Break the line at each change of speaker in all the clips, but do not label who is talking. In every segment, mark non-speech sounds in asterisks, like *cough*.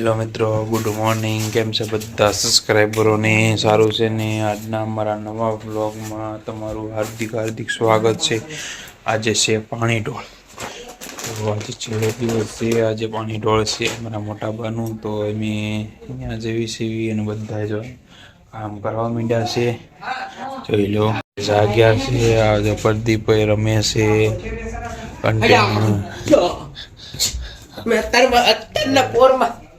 Hello મિત્રો, good morning. કેમ છે બધા સબસ્ક્રાઈબરોને સારું છે ને? આજના અમારા નવા વ્લોગમાં તમારું હાર્દિક હાર્દિક સ્વાગત છે. આજે છે પાણી ઢોળ. તો આજે છેલ્લો દિવસ છે, આજે પાણી ઢોળ છે અમારા મોટા બાનું તો અમે અહીંયા જેવી સેવી અને બધા જો કામ કરવા માંડ્યા છે. જોઈ લો. જાગ્યા છે, આજે પ્રદીપભાઈ રમે છે. કન્ટેન્ટ
મેં અત્યારમાં અત્યારના પોરમાં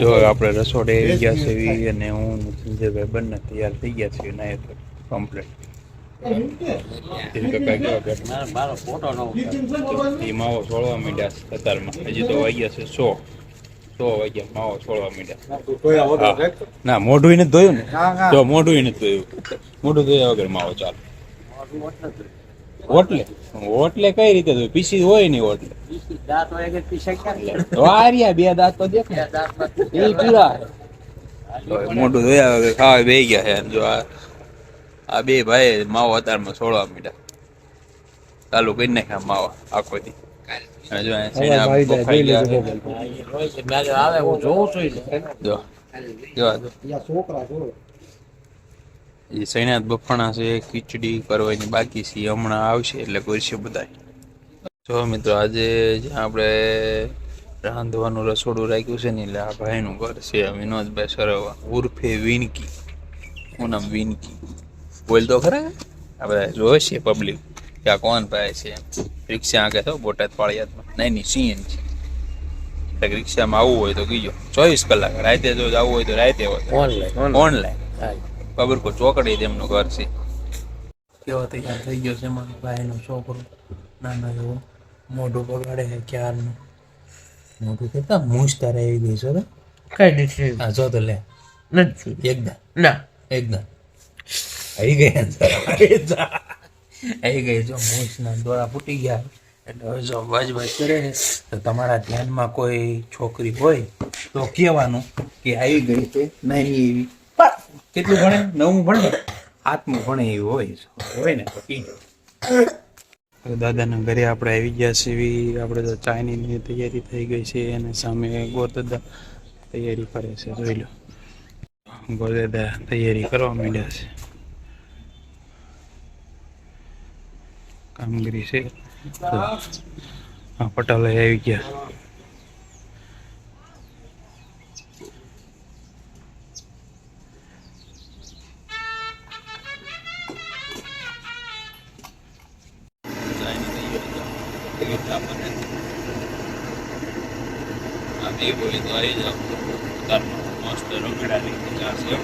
જો આપણે રસોડે આવી ગયા છે અને હું સંજયભાઈ બંને તૈયાર થઈ ગયા છે ના તો કમ્પ્લીટ
મારો ફોટો ન
એ માવો છોડવા માંડ્યા છે કતારમાં હજી તો વાગ્યા છે સો. સો વાગ્યા માવો છોડવા માંડ્યા ના મોઢું નથી ધોયું ને? જો મોઢું નથી ધોયું. મોઢું ધોયા વગર માવો ચાલે. ઓટલે ઓટલે કઈ રીતે ધોયું પીસી હોય નહીં ઓટલે
દાંત હોય કે
વાર્યા બે દાંત તો દેખ ને. એ પીરા મોટું ધોયા વગર ખાવા બે ગયા છે. જો આ આ બે ભાઈ માવો અતારમાં છોડવા મીઠા ચાલુ કરી નાખ્યા માવા આખો. જો જો. જો. એ સૈનાથ બફાણા છે ખીચડી કરવાની બાકી છે હમણાં આવશે એટલે કરશે બધા જો મિત્રો આજે જ્યાં આપણે રાંધવાનું રસોડું રાખ્યું છે ને એટલે આ ભાઈનું ઘર છે વિનોદભાઈ સરવવા ઉર્ફે વિનકી. હું નામ? વિનકી. બોલ તો ખરા. આપણે જોવે છે પબ્લિક કે આ કોણ ભાઈ છે? રિક્ષા આગે તો બોટાદ પાળિયાદમાં. નહીં નહીં સીએન છે. એટલે રિક્ષામાં આવવું હોય તો કીજો. ચોવીસ કલાક. રાતે જો જવું હોય તો રાતે હોય.
ઓનલાઈન
ઓનલાઈન
હા.
ખબર કો ચોકડી તેમનું ઘર છે. કેવો તૈયાર થઈ ગયો છે મારો ભાઈનો છોકરો નાના જેવો મોઢું બગાડે છે ક્યારનું. મોઢું કેટલા મૂછ તારે આવી ગઈ છે
કઈ નથી
હા જો તો લે.
નથી.
એકદમ.
ના.
એકદમ. આવી ગઈ આવી ગઈ જો મૂછના દોરા ફૂટી ગયા. એટલે હવે જો અવાજ વાજ કરે તો તમારા ધ્યાનમાં કોઈ છોકરી હોય તો કહેવાનું કે આવી ગઈ છે નહીં એવી કેટલું ભણે? નવમું ભણે? આઠમું ભણે એવું હોય હોય ને દાદાના ઘરે આપણે આવી ગયા છીએ. આપણે તો ચાઇનીની તૈયારી થઈ ગઈ છે. અને સામે ગોરદાદા તૈયારી કરે છે. જોઈ લો. ગોરદાદા તૈયારી કરવા માંડ્યા છે. કામગીરી છે. તો *laughs* આ તો આવી ગયા મસ્ત રગડાની ચા છે.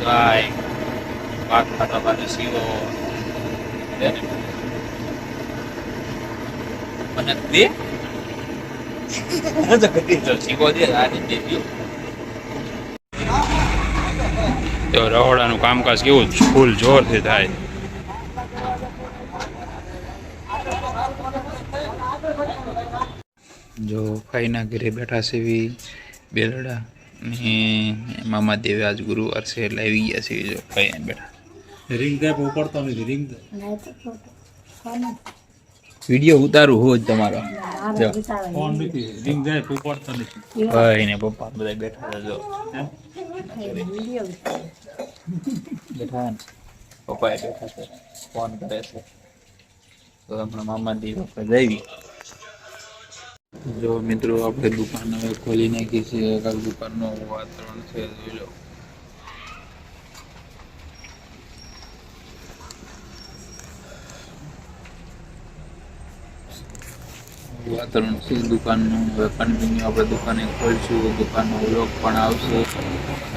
ગાય પાક ખાતા પાસે સીવો. દે તો? જો સીવો દે આ રીતે દે તો રહોડાનું કામકાજ કેવું ફૂલ જોરથી થાય. જો ફાઈના ઘરે બેઠા છે એવી બેલડા ને મામા દેવે આજ ગુરુવાર છે એટલે આવી ગયા છે જો ફાઈ બેઠા.
રિંગ થાય પણ નથી રિંગ
વીડિયો ઉતારું હોજ તમારો.
ફોન નથી રિંગ જાય પણ નથી.
ભાઈ ને પપ્પા બધા બેઠા છે જો. ને બેઠા છે ફોન કરે છે તો હમણાં મામા દેવ આપણે જઈ જો મિત્રો, આપણે દુકાન હવે ખોલી નાખી છે. કાલ દુકાનનું વાતાવરણ છે, જોઈ લો. વાતાવરણ છે, દુકાનનું હવે કન્ટિન્યુ આપણે દુકાને ખોલશું, દુકાનનો વ્લોગ પણ આવશે.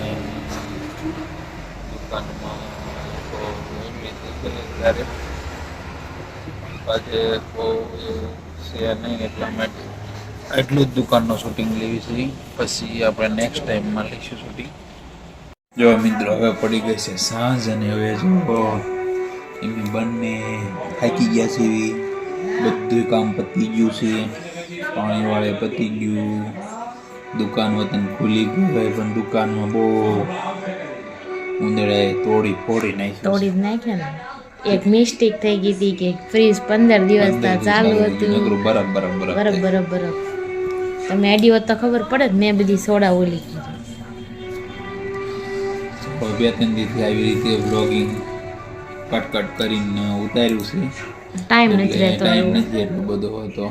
અને દુકાનમાં તો નિયમિત રીતે ત્યારે આજે બહુ એવું છે નહીં એટલા માટે એટલું જ દુકાનનું શૂટિંગ લેવી છે. પછી આપણે નેક્સ્ટ ટાઈમમાં લઈશું શૂટિંગ જો મિત્રો, હવે પડી ગઈ છે સાંજ અને હવે જો એમને બંને થાકી ગયા છે. બધું કામ પતી ગયું છે. પાણી વાળે પતી ગયું. દુકાન વતન ખુલી ગયું હોય પણ દુકાનમાં બહુ ઉંદરાએ તોડી ફોડી નાખી
તોડી જ નાખ્યા ને. એક મિસ્ટેક થઈ ગઈ હતી કે ફ્રીજ પંદર દિવસ ચાલુ હતું.
બરફ બરફ બરફ
બરફ બરફ તમે આડી તો ખબર પડે મેં બધી સોડા ઓલી કીધી.
બે ત્રણ દીથી આવી રીતે બ્લોગિંગ કટ કટ કરીને ઉતાર્યું છે.
ટાઈમ નથી રહેતો.
ટાઈમ નથી એટલો બધો હતો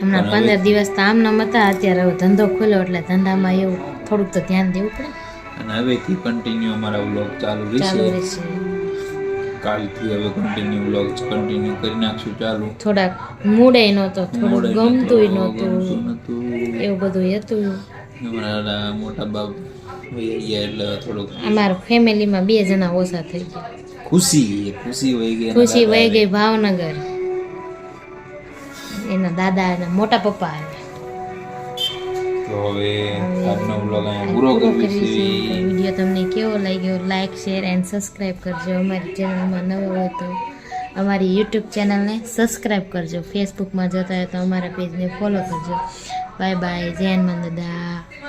હમણાં પંદર દિવસ તો આમનામ હતા અત્યારે હવે ધંધો ખોલ્યો એટલે ધંધામાં એવું થોડુંક તો ધ્યાન દેવું પડે.
અને હવેથી કન્ટિન્યુ અમારા વ્લોગ ચાલુ રહેશે. કાલથી હવે કન્ટિન્યુ વ્લોગ કન્ટિન્યુ કરી નાખશું ચાલુ.
થોડાક મૂડે નહોતો
નહોતું ગમતું નહોતું.
એવું બધું હતું.
અમારા મોટા બાપ ગયા એટલે થોડુંક
અમારા ફેમિલીમાં બે જણા ઓછા થઈ ગયા.
ખુશી ખુશી વહી ગઈ
ખુશી વહી ગઈ ભાવનગર. એના દાદા એના મોટા પપ્પા
તો હવે આજનો વ્લોગ અહીંયા પૂરો
કરીશું. વીડિયો તમને કેવો લાગ્યો લાઈક શેર એન્ડ સબસ્ક્રાઈબ કરજો. અમારી ચેનલમાં નવો હોય તો અમારી યુટ્યુબ ચેનલને સબસ્ક્રાઇબ કરજો. ફેસબુકમાં જતા હોય તો અમારા પેજને ફોલો કરજો. બાય બાય જય હનુમાન દાદા.